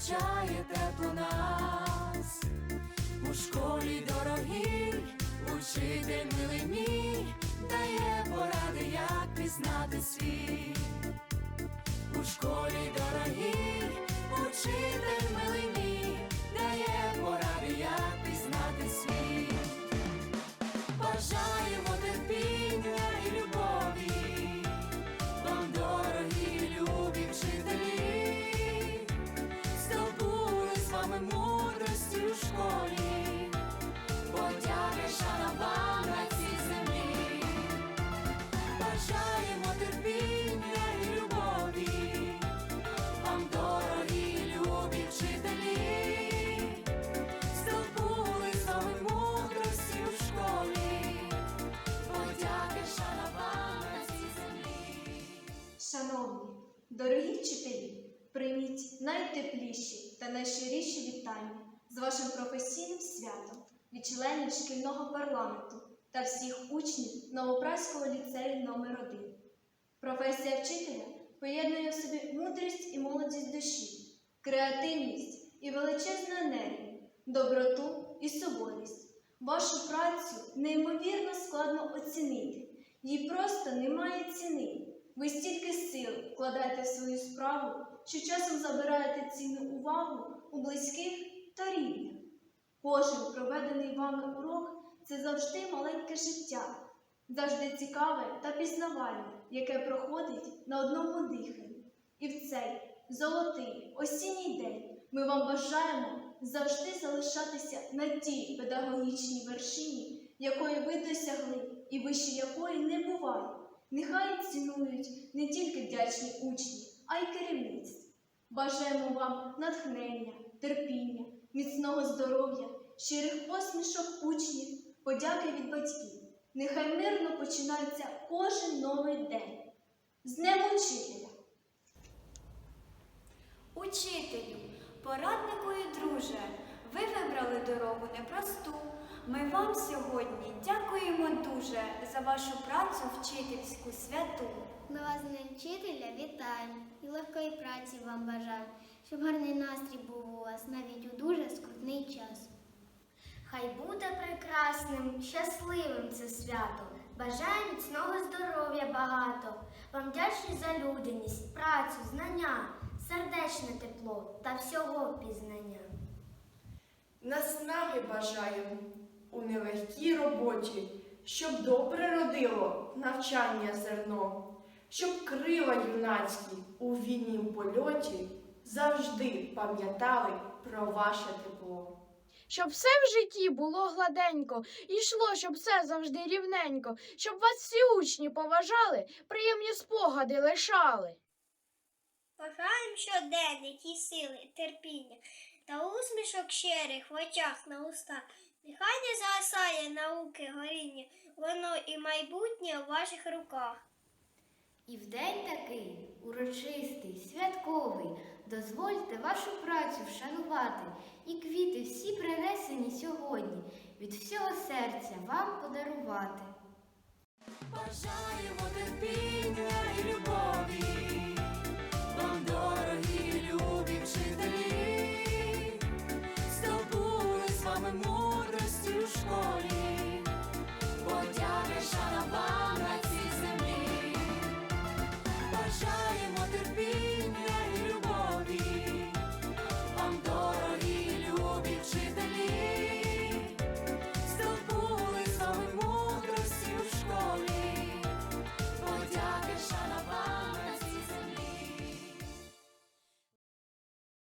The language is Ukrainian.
зустрічає тепло нас. У школі дорогій, учитель милий мій, дає поради, як пізнати світ. У школі дорогій, учитель милий мій, дорогі вчителі, прийміть найтепліші та найщиріші вітання з вашим професійним святом від членів шкільного парламенту та всіх учнів Новопраського ліцею номер 1 Професія вчителя поєднує в собі мудрість і молодість душі, креативність і величезну енергію, доброту і суворість. Вашу працю неймовірно складно оцінити, їй просто немає ціни. Ви стільки сил вкладаєте в свою справу, що часом забираєте цінну увагу у близьких та рідних. Кожен проведений вами урок це завжди маленьке життя, завжди цікаве та пізнавальне, яке проходить на одному диханні. І в цей золотий осінній день ми вам бажаємо завжди залишатися на тій педагогічній вершині, якої ви досягли, і вище якої не буває. Нехай цінують не тільки вдячні учні, а й керівництво. Бажаємо вам натхнення, терпіння, міцного здоров'я, щирих посмішок учнів, подяки від батьків. Нехай мирно починається кожен новий день. З Днем Учителя! Учителю, пораднику і друже, Ми вам сьогодні дякуємо дуже за вашу працю вчительську святу. Ми вас, Днем вчителя, вітаємо і легкої праці вам бажаємо, щоб гарний настрій був у вас навіть у дуже скрутний час. Хай буде прекрасним, щасливим це свято. Бажаю міцного здоров'я багато. Вам вдячні за людяність, працю, знання, сердечне тепло та всього пізнання. Наснаги бажаємо у нелегкій роботі, щоб добре родило навчання зерно, щоб крила юнацькі у вільнім польоті завжди пам'ятали про ваше тепло. Щоб все в житті було гладенько, і йшло, щоб все завжди рівненько, щоб вас всі учні поважали, приємні спогади лишали. Бажаємо щоденник і сили, терпіння та усмішок щирих в очах на устах. Нехай не згасає науки горіння, воно і майбутнє у ваших руках. І в день такий урочистий, святковий, дозвольте вашу працю вшанувати і квіти всі принесені сьогодні від всього серця вам подарувати. Бажаємо терпіння і любові,